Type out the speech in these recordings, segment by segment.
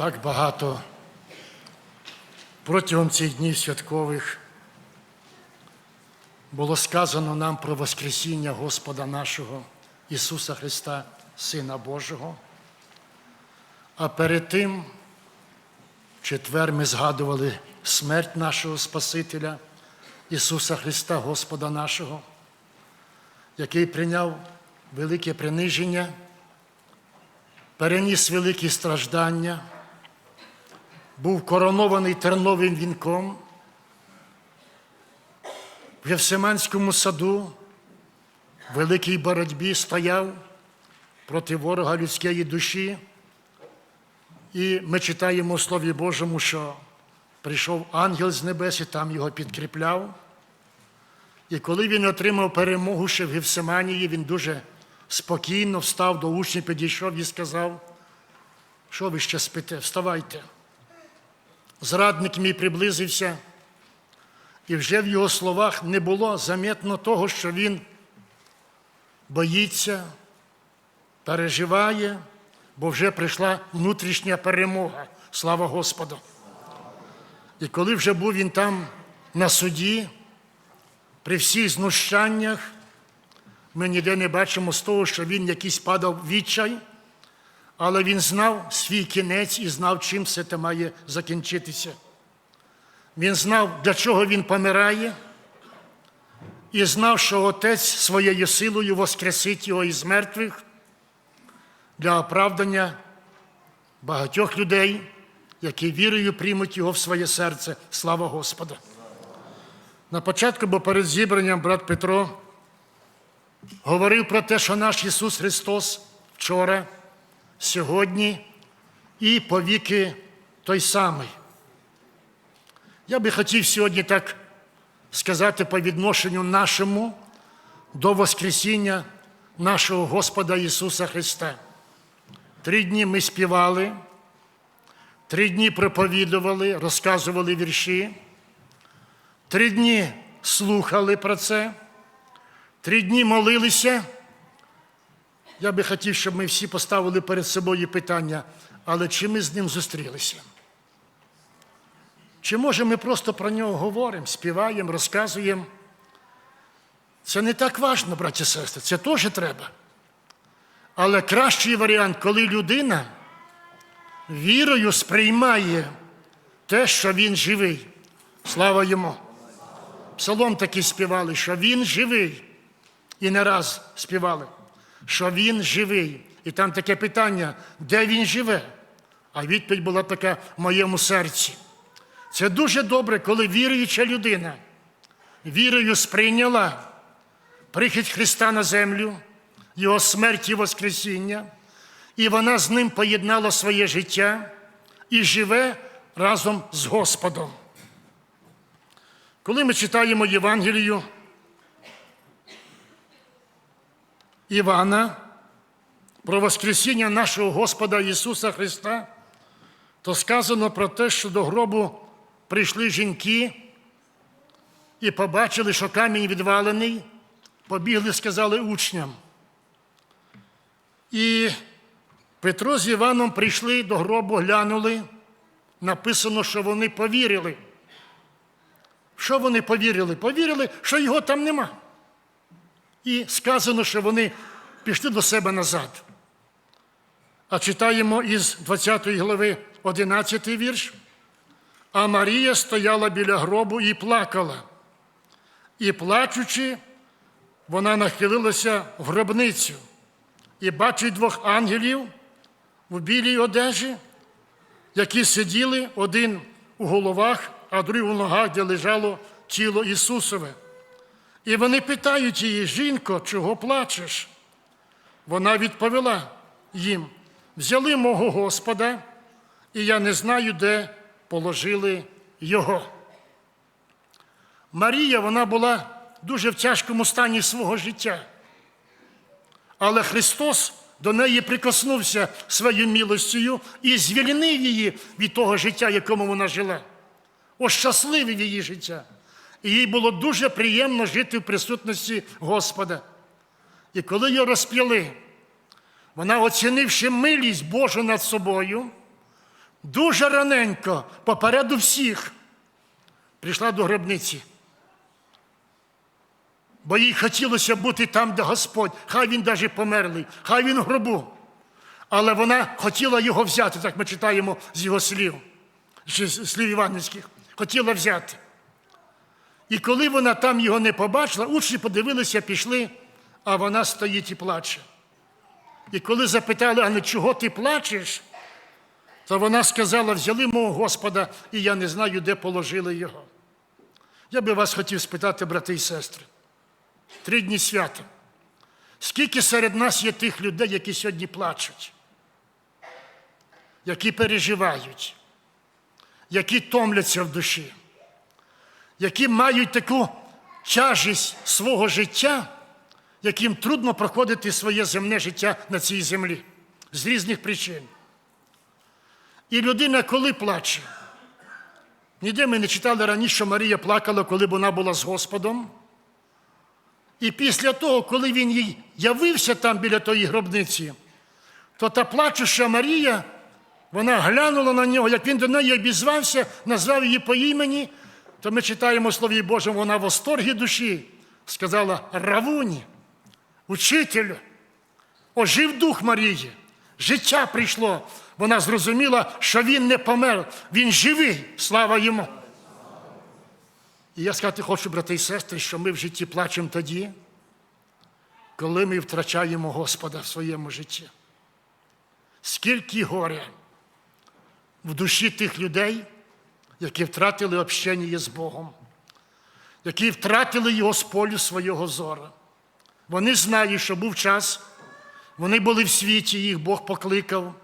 так багато протягом цих днів святкових було сказано нам про Воскресіння Господа нашого Ісуса Христа, Сина Божого. А перед тим, в четвер ми згадували смерть нашого Спасителя, Ісуса Христа, Господа нашого, який прийняв велике приниження, переніс великі страждання, був коронований терновим вінком. В Гевсиманському саду в великій боротьбі стояв проти ворога людської душі. І ми читаємо в Слові Божому, що прийшов ангел з небес і там його підкріпляв. І коли він отримав перемогу ще в Гевсиманії, він дуже спокійно встав до учнів, підійшов і сказав, що ви ще спите, вставайте. Зрадник мій приблизився, і вже в його словах не було замітно того, що він боїться, переживає, бо вже прийшла внутрішня перемога. Слава Господу. І коли вже був він там на суді, при всіх знущаннях, ми ніде не бачимо з того, що він якийсь падав відчай, але він знав свій кінець і знав, чим все це має закінчитися. Він знав, для чого він помирає, і знав, що Отець своєю силою воскресить його із мертвих для оправдання багатьох людей, які вірою приймуть його в своє серце. Слава Господу! На початку, бо перед зібранням брат Петро говорив про те, що наш Ісус Христос вчора, сьогодні і повіки той самий. Я би хотів сьогодні так сказати по відношенню нашому до Воскресіння нашого Господа Ісуса Христа. Три дні ми співали, три дні проповідували, розказували вірші, три дні слухали про це, три дні молилися. Я би хотів, щоб ми всі поставили перед собою питання, але чи ми з ним зустрілися? Чи може ми просто про нього говоримо, співаємо, розказуємо? Це не так важно, браті і сестри, це теж треба. Але кращий варіант, коли людина вірою сприймає те, що він живий. Слава йому. Псалом такий співали, що він живий. І не раз співали, що він живий. І там таке питання, де він живе? А відповідь була така в моєму серці. Це дуже добре, коли віруюча людина вірою сприйняла прихід Христа на землю, Його смерть і Воскресіння, і вона з ним поєднала своє життя і живе разом з Господом. Коли ми читаємо Євангелію Івана про Воскресіння нашого Господа Ісуса Христа, то сказано про те, що до гробу прийшли жінки і побачили, що камінь відвалений, побігли, сказали учням. І Петро з Іваном прийшли до гробу, глянули, написано, що вони повірили. Що вони повірили? Повірили, що його там нема. І сказано, що вони пішли до себе назад. А читаємо із 20 глави 11 вірш. А Марія стояла біля гробу і плакала. І, плачучи, вона нахилилася в гробницю і бачить двох ангелів у білій одежі, які сиділи один у головах, а другий у ногах, де лежало тіло Ісусове. І вони питають її, жінко, чого плачеш? Вона відповіла їм: взяли мого Господа, і я не знаю, де положили його. Марія вона була дуже в тяжкому стані свого життя. Але Христос до неї прикоснувся своєю милостю і звільнив її від того життя, якому вона жила. Ощасливив її життя. І їй було дуже приємно жити в присутності Господа. І коли її розп'яли, вона, оцінивши милість Божу над собою, дуже раненько, попереду всіх, прийшла до гробниці. Бо їй хотілося бути там, де Господь, хай він навіть померлий, хай він в гробу. Але вона хотіла його взяти, так ми читаємо з його слів, з слів Іванівських. Хотіла взяти. І коли вона там його не побачила, учні подивилися, пішли, а вона стоїть і плаче. І коли запитали, а не чого ти плачеш, то вона сказала: взяли мого Господа, і я не знаю, де положили його. Я би вас хотів спитати, брати і сестри, три дні свята. Скільки серед нас є тих людей, які сьогодні плачуть, які переживають, які томляться в душі, які мають таку тяжість свого життя, яким трудно проходити своє земне життя на цій землі з різних причин. І людина, коли плаче, ніде ми не читали раніше, що Марія плакала, коли вона була з Господом. І після того, коли він їй явився там біля тої гробниці, то та плачуща Марія, вона глянула на нього, як він до неї обізвався, назвав її по імені, то ми читаємо Слові Божому, вона в восторгі душі сказала Равуні, учителю, ожив дух Марії, життя прийшло. Вона зрозуміла, що він не помер, він живий, слава йому. І я сказати хочу, брати і сестри, що ми в житті плачемо тоді, коли ми втрачаємо Господа в своєму житті. Скільки горя в душі тих людей, які втратили общення з Богом, які втратили його з полю свого зору. Вони знають, що був час, вони були в світі, їх Бог покликав,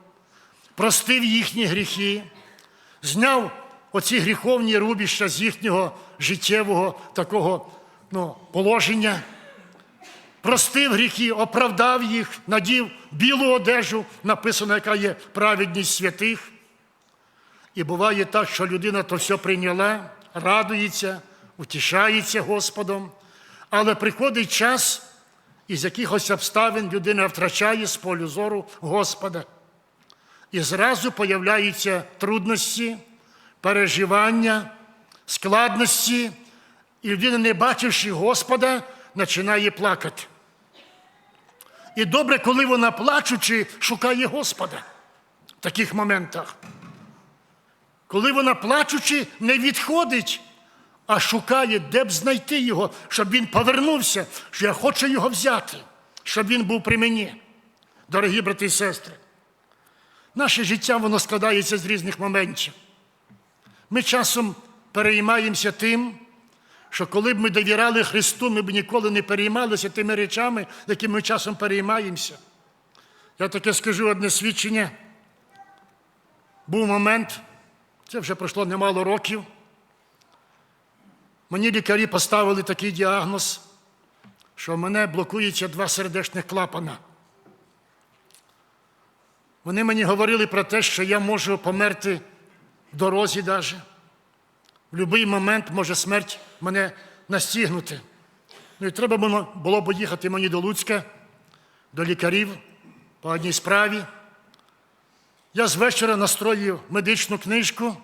простив їхні гріхи, зняв оці гріховні рубіща з їхнього життєвого такого ну, положення, простив гріхи, оправдав їх, надів білу одежу, написано, яка є праведність святих. І буває так, що людина то все прийняла, радується, утішається Господом, але приходить час, із якихось обставин людина втрачає з полю зору Господа. І зразу появляються трудності, переживання, складності, і людина, не бачивши Господа, починає плакати. І добре, коли вона плачучи, шукає Господа в таких моментах. Коли вона плачучи, не відходить, а шукає, де б знайти його, щоб він повернувся, що я хочу його взяти, щоб він був при мені. Дорогі брати і сестри, наше життя воно складається з різних моментів. Ми часом переймаємося тим, що коли б ми довіряли Христу, ми б ніколи не переймалися тими речами, якими ми часом переймаємося. Я таке скажу одне свідчення. Був момент, це вже пройшло немало років. Мені лікарі поставили такий діагноз, що в мене блокуються два сердечних клапана. Вони мені говорили про те, що я можу померти в дорозі навіть. В будь-який момент може смерть мене настігнути. Ну і треба було, б їхати мені до Луцька, до лікарів по одній справі. Я з вечора настроїв медичну книжку,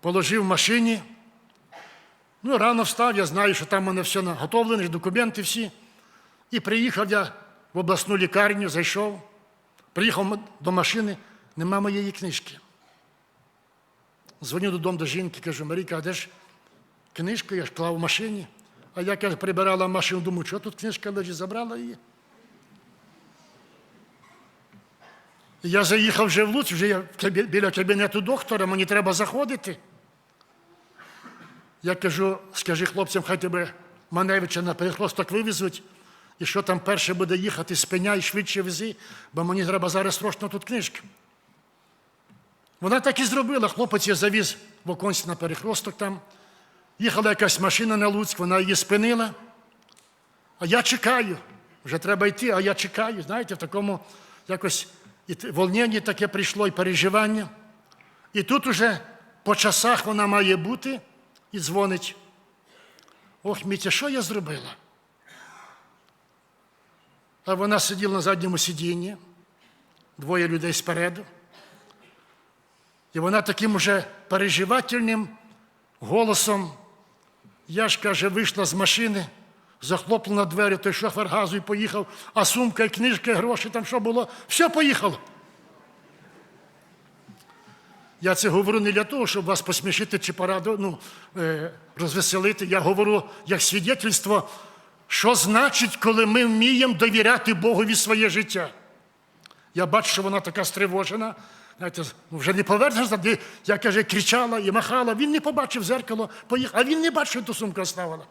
положив в машині. Ну, рано встав, я знаю, що там у мене все наготовлене, документи всі. І приїхав я в обласну лікарню, зайшов, приїхав до машини, нема моєї книжки. Дзвоню додому до жінки, кажу, Маріка, а де ж книжка? Я ж клав в машині. А я каже, прибирала машину, думаю, що тут книжка лежить, забрала її. Я заїхав вже в Луць, вже я біля кабінету доктора, мені треба заходити. Я кажу, скажи хлопцям, хай тебе Маневича на перехросток вивезуть, і що там перше буде їхати, спиняй, швидше вези, бо мені треба зараз срочно тут книжки. Вона так і зробила. Хлопець я завіз в оконці на перехросток там. Їхала якась машина на Луцьк, вона її спинила. А я чекаю. Вже треба йти, а я чекаю. Знаєте, в такому якось і волненні таке прийшло, і переживання. І тут уже по часах вона має бути і дзвонить. Ох, Мітя, що я зробила? А вона сиділа на задньому сидінні, двоє людей спереду. І вона таким уже переживательним голосом, я ж каже, вийшла з машини, захлопнула двері, той шофер газу і поїхав, а сумка, і книжка, і гроші, там що було, все поїхало. Я це говорю не для того, щоб вас посмішити чи пораду, ну, е, розвеселити. Я говорю як свідетельство, що значить, коли ми вміємо довіряти Богові своє життя. Я бачу, що вона така стривожена. Знаєте, ну, вже не повернеш завжди. Я каже, кричала і махала. Він не побачив зеркало, поїхав, а він не бачив, що ту сумку оставила.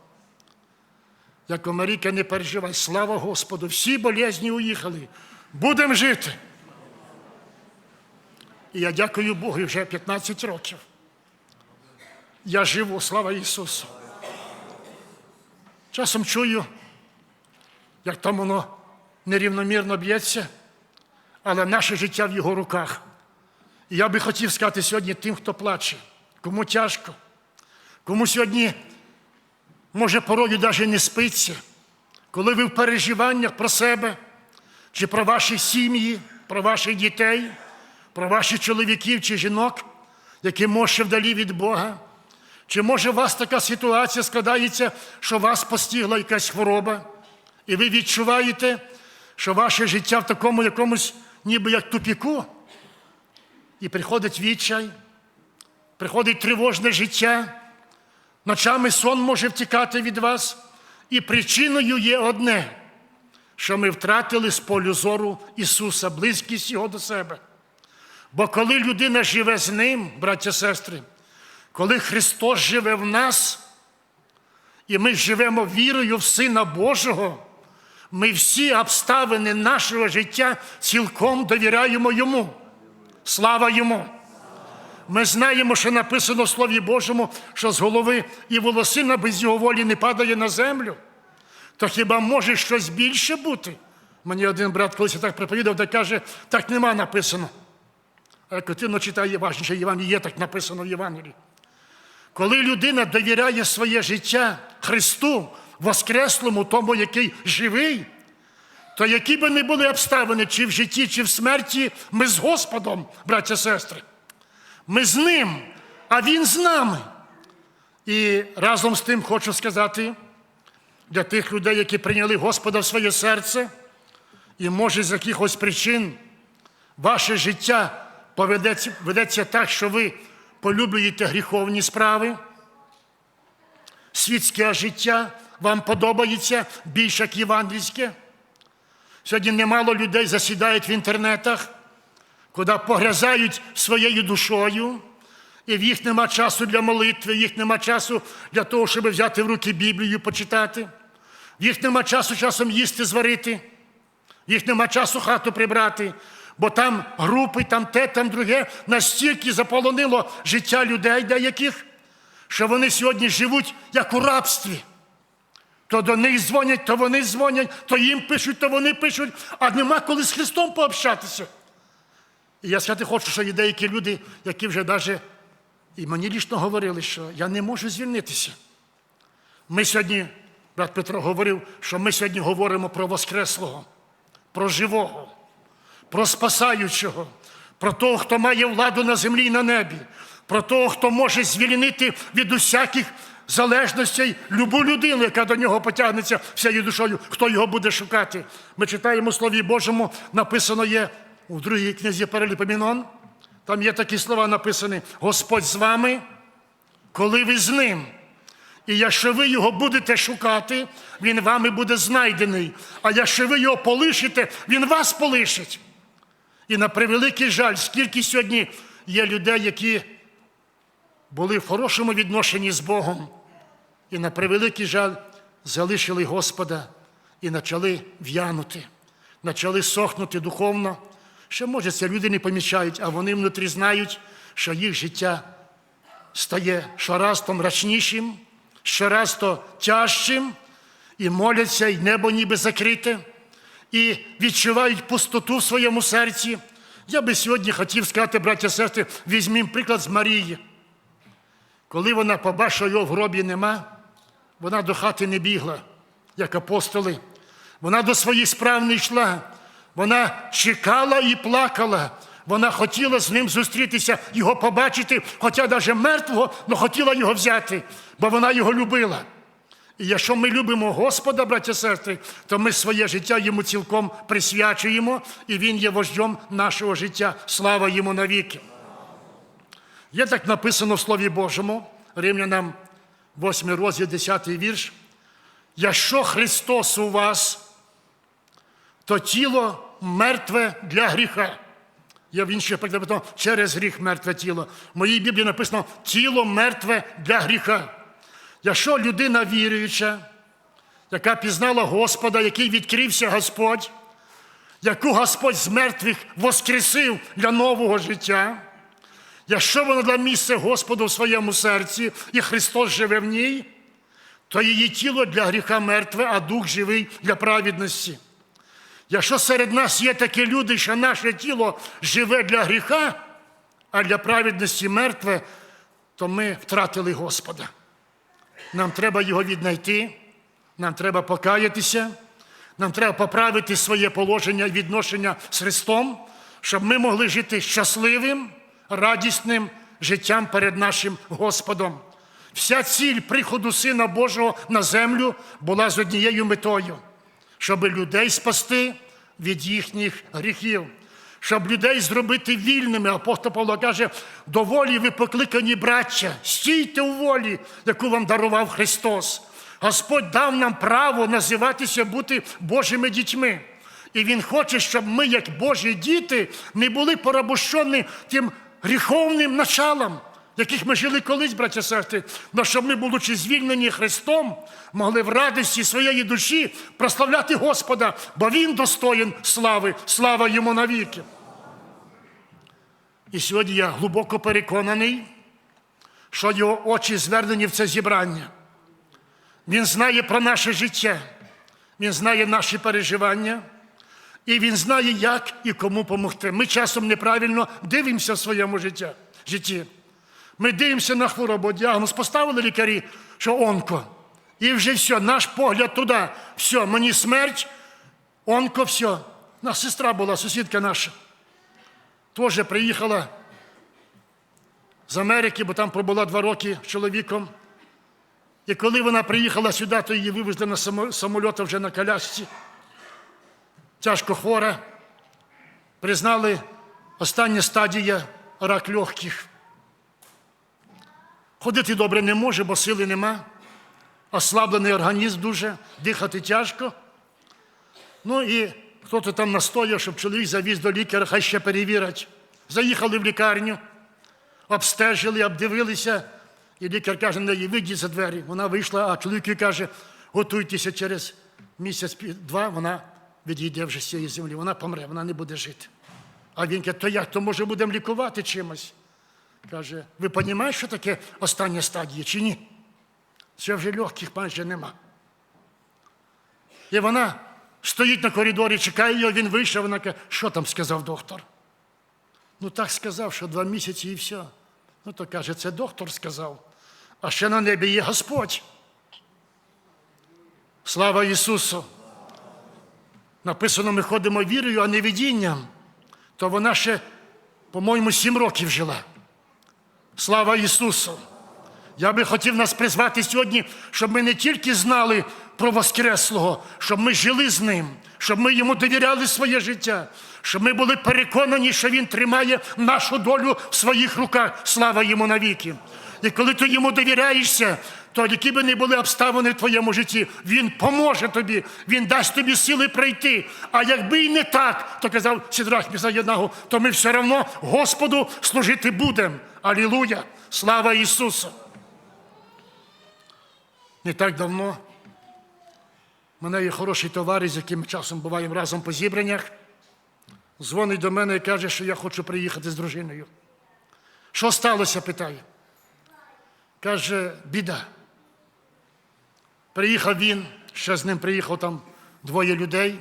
Я кажу, не переживай, слава Господу, всі болезні уїхали. Будемо жити. І я дякую Богу вже 15 років. Я живу, слава Ісусу. Часом чую, як там воно нерівномірно б'ється, але наше життя в його руках. І я би хотів сказати сьогодні тим, хто плаче, кому тяжко, кому сьогодні, може, порою навіть не спиться, коли ви в переживаннях про себе чи про ваші сім'ї, про ваших дітей, про ваших чоловіків чи жінок, які може вдалі від Бога. Чи може у вас така ситуація складається, що вас постигла якась хвороба, і ви відчуваєте, що ваше життя в такому якомусь ніби як тупіку, і приходить відчай, приходить тривожне життя, ночами сон може втікати від вас, і причиною є одне, що ми втратили з полю зору Ісуса, близькість Його до себе. Бо коли людина живе з Ним, браття сестри, коли Христос живе в нас, і ми живемо вірою в Сина Божого, ми всі обставини нашого життя цілком довіряємо Йому. Слава Йому! Ми знаємо, що написано в Слові Божому, що з голови і волосина без його волі не падає на землю. То хіба може щось більше бути? Мені один брат колись так проповідав, де каже, так нема написано. А як ти читає важніше Євангеліє, є так написано в Євангелії. Коли людина довіряє своє життя Христу, Воскреслому, тому, який живий, то які би не були обставини, чи в житті, чи в смерті, ми з Господом, браття сестри. Ми з ним, а Він з нами. І разом з тим хочу сказати для тих людей, які прийняли Господа в своє серце, і може з якихось причин ваше життя поведеться, ведеться так, що ви полюблюєте гріховні справи, світське життя вам подобається більше як євангельське. Сьогодні немало людей засідають в інтернетах, куди погрязають своєю душою, і в їх нема часу для молитви, їх нема часу для того, щоб взяти в руки Біблію, почитати. В їх нема часу часом їсти, зварити, їх нема часу хату прибрати, бо там групи, там те, там друге настільки заполонило життя людей деяких, що вони сьогодні живуть як у рабстві. То до них дзвонять, то вони дзвонять, то їм пишуть, то вони пишуть, а нема коли з Христом пообщатися. І я сказати хочу, що є деякі люди, які вже навіть і мені лічно говорили, що я не можу звільнитися. Ми сьогодні, брат Петро говорив, що ми сьогодні говоримо про Воскреслого, про живого, про спасаючого, про того, хто має владу на землі і на небі, про того, хто може звільнити від усяких залежностей любу людину, яка до нього потягнеться всією душою, хто його буде шукати. Ми читаємо у Слові Божому, написано є у другій книзі Параліпомінон. Там є такі слова написані: Господь з вами, коли ви з ним. І якщо ви його будете шукати, він вами буде знайдений. А якщо ви його полишите, він вас полишить. І на превеликий жаль, скільки сьогодні є людей, які були в хорошому відношенні з Богом, і на превеликий жаль залишили Господа і почали в'янути, почали сохнути духовно. Що може, це люди не помічають, а вони внутрі знають, що їх життя стає щораз то мрачнішим, щораз то тяжчим, і моляться, і небо ніби закрите, і відчувають пустоту в своєму серці. Я би сьогодні хотів сказати, браття сестри, візьмімо приклад з Марії. Коли вона побачила його в гробі нема, вона до хати не бігла, як апостоли. Вона до своїх справ не йшла. Вона чекала і плакала. Вона хотіла з ним зустрітися, його побачити, хоча навіть мертвого, але хотіла його взяти, бо вона його любила. І якщо ми любимо Господа, браття сестри, то ми своє життя йому цілком присвячуємо, і Він є вождем нашого життя. Слава йому навіки. Є так написано в Слові Божому, Римлянам 8 розділ, 10 вірш. Якщо Христос у вас, то тіло мертве для гріха. Я в інших написано через гріх мертве тіло. В моїй Біблії написано тіло мертве для гріха. Якщо людина віруюча, яка пізнала Господа, який відкрився Господь, яку Господь з мертвих воскресив для нового життя, якщо вона дала місце Господу в своєму серці, і Христос живе в ній, то її тіло для гріха мертве, а дух живий для праведності. Якщо серед нас є такі люди, що наше тіло живе для гріха, а для праведності мертве, то ми втратили Господа. Нам треба його віднайти, нам треба покаятися, нам треба поправити своє положення і відношення з Христом, щоб ми могли жити щасливим, радісним життям перед нашим Господом. Вся ціль приходу Сина Божого на землю була з однією метою, щоб людей спасти від їхніх гріхів, щоб людей зробити вільними. Апостол Павло каже, до волі ви покликані браття, стійте у волі, яку вам дарував Христос. Господь дав нам право називатися бути Божими дітьми. І Він хоче, щоб ми, як Божі діти, не були порабощені тим гріховним началом, яких ми жили колись, браття сестри, але щоб ми, будучи звільнені Христом, могли в радості своєї душі прославляти Господа, бо Він достоїн слави, слава йому навіки. І сьогодні я глибоко переконаний, що його очі звернені в це зібрання. Він знає про наше життя, він знає наші переживання, і він знає, як і кому допомогти. Ми часом неправильно дивимося в своєму житті. Ми дивимося на хворобу, діагноз поставили лікарі, що онко. І вже все, наш погляд туди. Все, мені смерть, онко, все. Нас сестра була, сусідка наша. Теж приїхала з Америки, бо там пробула два роки з чоловіком. І коли вона приїхала сюди, то її вивезли на само- самольота вже на колясці. Тяжко хвора. Признали остання стадія рак легких. Ходити добре не може, бо сили нема. Ослаблений організм дуже, дихати тяжко. Ну і хто-то там настояв, щоб чоловік завіз до лікаря, хай ще перевірять. Заїхали в лікарню, обстежили, обдивилися. І лікар каже, її вийдіть за двері. Вона вийшла, а чоловік каже, готуйтеся через місяць-два, вона відійде вже з цієї землі, вона помре, вона не буде жити. А він каже, то як, то може будемо лікувати чимось? Каже, ви розумієте, що таке остання стадія чи ні? Це вже легких майже нема. І вона стоїть на коридорі, чекає його, він вийшов, вона каже, що там сказав доктор? Ну так сказав, що два місяці і все. Ну то каже, це доктор сказав. А ще на небі є Господь. Слава Ісусу! Написано, ми ходимо вірою, а не видінням. То вона ще, по-моєму, сім років жила. Слава Ісусу! Я би хотів нас призвати сьогодні, щоб ми не тільки знали про Воскреслого, щоб ми жили з Ним, щоб ми йому довіряли своє життя, щоб ми були переконані, що Він тримає нашу долю в своїх руках. Слава йому навіки. І коли ти йому довіряєшся, то які би не були обставини в твоєму житті, він поможе тобі, він дасть тобі сили пройти. А якби і не так, то казав Сідрах Місаєднагу, то ми все одно Господу служити будемо. Алілуя! Слава Ісусу! Не так давно в мене є хороший товариш, з яким часом буваємо разом по зібраннях. Дзвонить до мене і каже, що я хочу приїхати з дружиною. Що сталося? питає. Каже, біда. Приїхав він, ще з ним приїхав там двоє людей.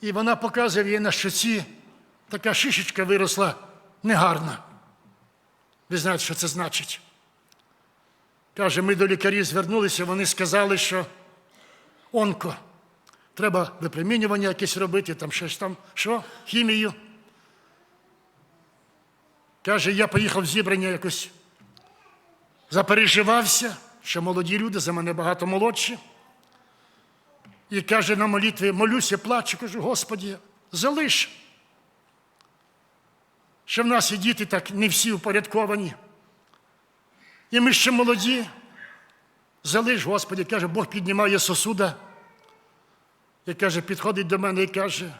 І вона показує їй на щоці, така шишечка виросла негарна. Ви знаєте, що це значить? Каже, ми до лікарів звернулися, вони сказали, що онко, треба випромінювання якесь робити, там щось там, що, хімію. Каже, я поїхав в зібрання якось запереживався, що молоді люди за мене багато молодші. І каже на молитві, молюся, плачу, кажу, Господі, залиш. Що в нас і діти так не всі упорядковані. І ми ще молоді. Залиш, Господи, каже, Бог піднімає сосуда. І каже, підходить до мене і каже,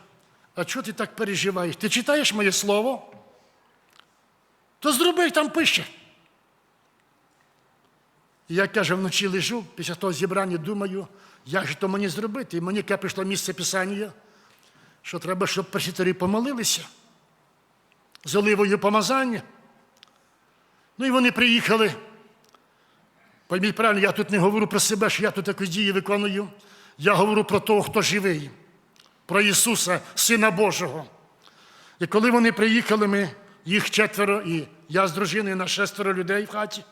а чого ти так переживаєш? Ти читаєш моє слово? То зроби, там пише. Я каже, вночі лежу, після того зібрання думаю, як же то мені зробити? І мені яке прийшло місце Писання, що треба, щоб пресвітері помолилися з оливою помазання. Ну і вони приїхали. Пойміть правильно, я тут не говорю про себе, що я тут якусь дії виконую. Я говорю про того, хто живий, про Ісуса, Сина Божого. І коли вони приїхали, ми, їх четверо, і я з дружиною на шестеро людей в хаті,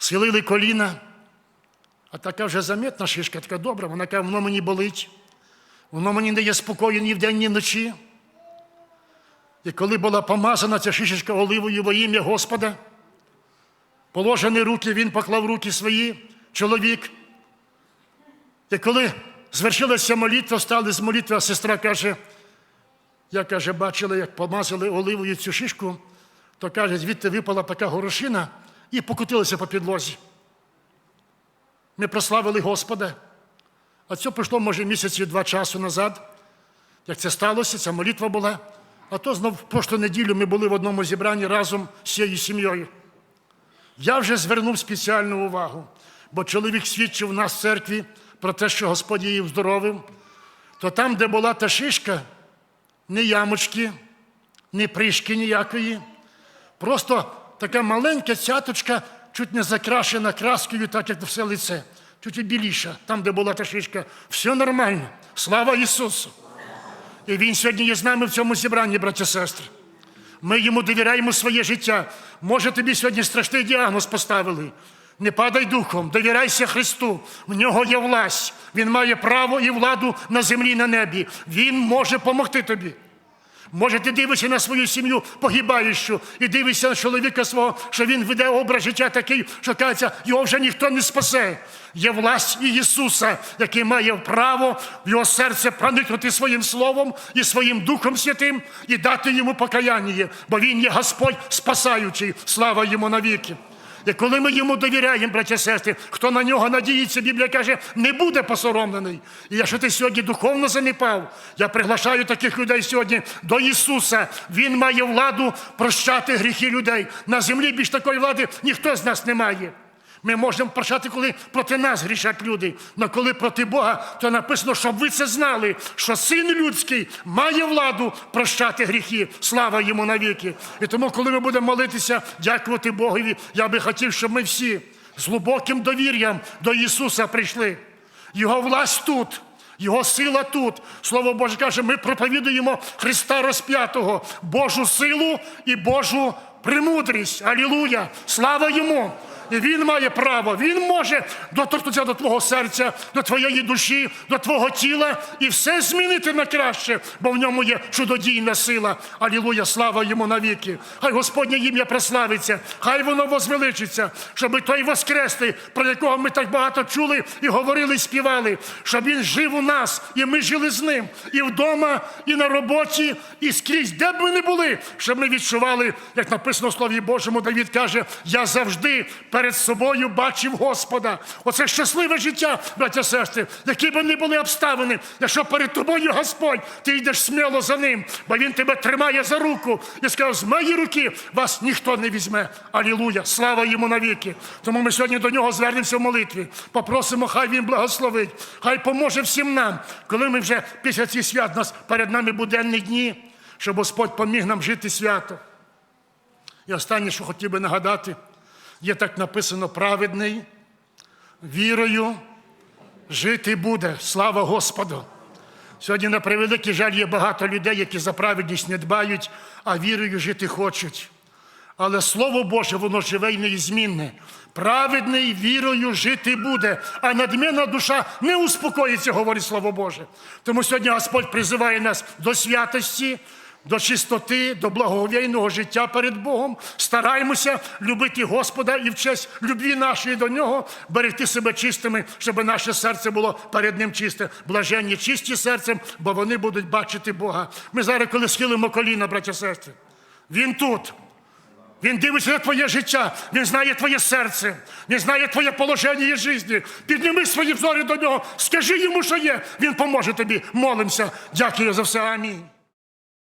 схилили коліна, а така вже заметна шишка, така добра, вона каже, воно мені болить, воно мені не дає спокою ні вдень, ні вночі. І коли була помазана ця шишечка оливою во ім'я Господа, положені руки, він поклав руки свої, чоловік. І коли звершилася молитва, встали з молитви, а сестра каже, я каже, бачила, як помазали оливою цю шишку, то каже, звідти випала така горошина і покотилася по підлозі. Ми прославили Господа. А це пройшло, може, місяці два часу назад. Як це сталося, ця молитва була. А то знов в прошлу неділю ми були в одному зібранні разом з цією сім'єю. Я вже звернув спеціальну увагу, бо чоловік свідчив нас в церкві про те, що Господь її вздоровив, то там, де була та шишка, ні ямочки, ні пришки ніякої, просто така маленька цяточка, чуть не закрашена краскою, так як все лице, чуть і біліша, там, де була та шишка, все нормально. Слава Ісусу! І Він сьогодні є з нами в цьому зібранні, браті і сестри. Ми йому довіряємо своє життя. Може, тобі сьогодні страшний діагноз поставили. Не падай духом, довіряйся Христу. В нього є власть. Він має право і владу на землі і на небі. Він може допомогти тобі. Може, ти дивишся на свою сім'ю погибаючу і дивишся на чоловіка свого, що він веде образ життя такий, що кажеться, його вже ніхто не спасе. Є власть Ісуса, який має право в його серце проникнути своїм словом і своїм Духом Святим і дати йому покаяння, бо Він є Господь спасаючий, слава йому навіки. І коли ми йому довіряємо, браття сестри, хто на нього надіється, Біблія каже, не буде посоромлений. І якщо ти сьогодні духовно занепав, я приглашаю таких людей сьогодні до Ісуса. Він має владу прощати гріхи людей. На землі більш такої влади ніхто з нас не має. Ми можемо прощати, коли проти нас грішать люди. Але коли проти Бога, то написано, щоб ви це знали, що син людський має владу прощати гріхи. Слава йому навіки. І тому, коли ми будемо молитися, дякувати Богові, я би хотів, щоб ми всі з глибоким довір'ям до Ісуса прийшли. Його власть тут. Його сила тут. Слово Боже каже, ми проповідуємо Христа розп'ятого, Божу силу і Божу премудрість. Алілуя! Слава йому! І він має право, він може доторкнутися до твого серця, до твоєї душі, до твого тіла і все змінити на краще, бо в ньому є чудодійна сила. Алілуя, слава йому навіки. Хай Господнє ім'я прославиться, хай воно возвеличиться, щоб той воскреслий, про якого ми так багато чули і говорили, і співали, щоб він жив у нас, і ми жили з ним і вдома, і на роботі, і скрізь, де б ми не були, щоб ми відчували, як написано в Слові Божому, Давід каже, я завжди перед собою бачив Господа. Оце щасливе життя, браття сестри, які б не були обставини, якщо перед тобою Господь, ти йдеш сміло за ним, бо Він тебе тримає за руку і сказав, з моєї руки вас ніхто не візьме. Алілуя! Слава йому навіки. Тому ми сьогодні до нього звернемося в молитві. Попросимо, хай він благословить, хай поможе всім нам, коли ми вже після цих свят нас перед нами буденні дні, щоб Господь поміг нам жити свято. І останнє, що хотів би нагадати, є так написано праведний, вірою жити буде. Слава Господу! Сьогодні, на превеликий жаль, є багато людей, які за праведність не дбають, а вірою жити хочуть. Але Слово Боже, воно живе і неізмінне. Праведний вірою жити буде, а надмінна душа не успокоїться, говорить Слово Боже. Тому сьогодні Господь призиває нас до святості, до чистоти, до благоговійного життя перед Богом. Стараємося любити Господа і в честь любві нашої до нього берегти себе чистими, щоб наше серце було перед Ним чисте. Блаженні чисті серцем, бо вони будуть бачити Бога. Ми зараз, коли схилимо коліна, браття сестри, Він тут. Він дивиться на твоє життя, він знає твоє серце, він знає твоє положення і житті. Підніми свої взори до нього, скажи йому, що є. Він поможе тобі. Молимося. Дякую за все. Амінь.